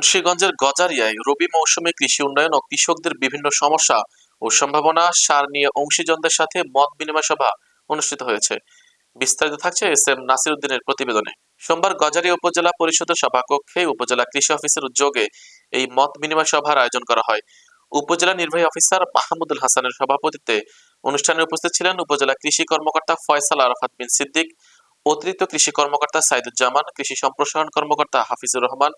মুন্সিগঞ্জের গজারিয়ায় রবি মৌসুমে কৃষি উন্নয়ন ও কৃষকদের বিভিন্ন সমস্যা ও সম্ভাবনা সার নিয়ে অংশীজনদের সাথে মত বিনিময় সভা অনুষ্ঠিত হয়েছে। বিস্তারিত থাকছে এস এম নাসির উদ্দিনের প্রতিবেদনে। সোমবার গজারিয়া উপজেলা পরিষদের সভাকক্ষে উপজেলা কৃষি অফিসের উদ্যোগে এই মত বিনিময় সভার আয়োজন করা হয়। উপজেলা নির্বাহী অফিসার মাহমুদুল হাসানের সভাপতিত্বে অনুষ্ঠানে উপস্থিত ছিলেন উপজেলা কৃষি কর্মকর্তা ফয়সাল আরাফাত বিন সিদ্দিক, অতিরিক্ত কৃষি কর্মকর্তা সাইদুজ্জামান, কৃষি সম্প্রসারণ কর্মকর্তা হাফিজুর রহমান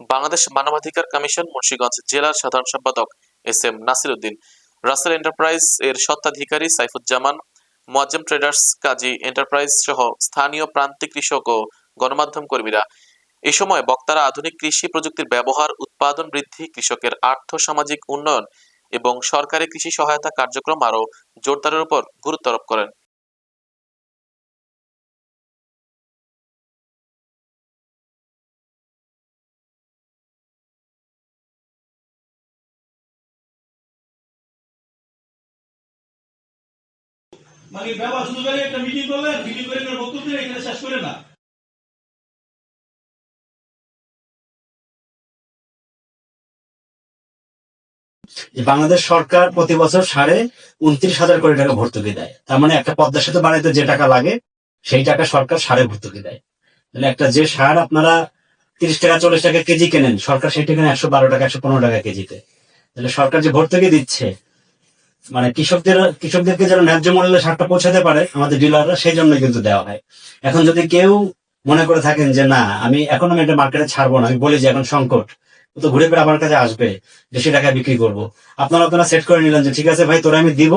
বাংলাদেশ মানবাধিকার কমিশন মুন্সিগঞ্জ জেলার সাধারণ সম্পাদক S M Nasir Uddin Rasel enterprise এর স্বত্বাধিকারী সাইফুজ্জামান, মোয়াজ্জেম ট্রেডার্স, কাজী এন্টারপ্রাইজ সহ স্থানীয় প্রান্তিক কৃষক ও গণমাধ্যম কর্মীরা। এ সময় বক্তারা আধুনিক কৃষি প্রযুক্তির ব্যবহার, উৎপাদন বৃদ্ধি, কৃষকের আর্থ সামাজিক উন্নয়ন এবং সরকারি কৃষি সহায়তা কার্যক্রম আরও জোরদারের উপর গুরুত্ব আরোপ করেন। মানে ব্যবহার শুধু করে একটা মিটিং করলেন মিটিং করে বক্তব্য দিয়ে এখানে শেষ করে না বাংলাদেশ সরকার প্রতি বছর সাড়ে উনত্রিশ হাজার কোটি টাকা ভর্তুকি দেয়। তার মানে একটা পদ্মা সেতু বানাইতে যে টাকা লাগে, সেই টাকা সরকার সারে ভর্তুকি দেয়। তাহলে একটা যে সার আপনারা তিরিশ টাকা, চল্লিশ টাকা কেজি কেনেন, সরকার সেই টাকা একশো বারো টাকা, একশো পনেরো টাকা কেজিতে। তাহলে সরকার যে ভর্তুকি দিচ্ছে মানে কৃষকদের, কৃষকদেরকে যেন ন্যায্য মূল্যে সারটা পৌঁছাতে পারে আমাদের ডিলাররা, সেই জন্য কিন্তু দেওয়া হয়। এখন যদি কেউ মনে করে থাকেন যে, না, আমি এখন আমি এটা মার্কেটে ছাড়বো না, আমি বলি যে এখন সংকট তো ঘুরে ফিরে আমার কাছে আসবে বেশি টাকায় বিক্রি করব। আপনারা আপনারা সেট করে নিলেন যে, ঠিক আছে ভাই, তোরা আমি দিব,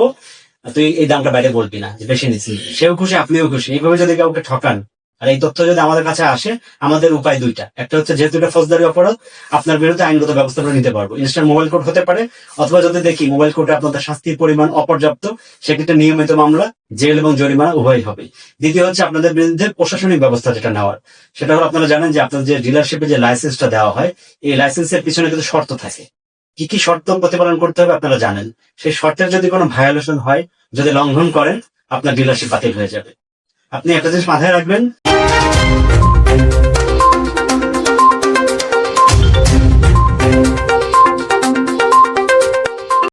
তুই এই দামটা বাইরে বলবি না, যে বেশি নিচ্ছি। সেও খুশি, আপনিও খুশি। এইভাবে যদি কাউকে ঠকান আর এই তথ্য যদি আমাদের কাছে আসে, আমাদের উপায় দুইটা। একটা হচ্ছে যেহেতু এটা ফৌজদারি অপরাধ, আপনার বিরুদ্ধে আইনগত ব্যবস্থা নিতে পারব। ইনস্ট্যান্ট মোবাইল কোড হতে পারে, অথবা যদি দেখি মোবাইল কোডে আপনাদের শাস্তির পরিমাণ অপর্যাপ্ত, সেক্ষেত্রে নিয়মিত মামলা, জেল এবং জরিমানা উভয় হবে। দ্বিতীয় হচ্ছে আপনাদের বিরুদ্ধে প্রশাসনিক ব্যবস্থা যেটা নেওয়ার। সেটা হলো আপনারা জানেন যে আপনাদের যে ডিলারশিপে যে লাইসেন্সটা দেওয়া হয়, এই লাইসেন্সের পিছনে কিন্তু শর্ত থাকে। কি কি শর্ত প্রতিপালন করতে হবে আপনারা জানেন। সেই শর্তের যদি কোনো ভায়োলেশন হয়, যদি লঙ্ঘন করেন, আপনার ডিলারশিপ বাতিল হয়ে যাবে। আপনি একটা জিনিস মাথায় রাখবেন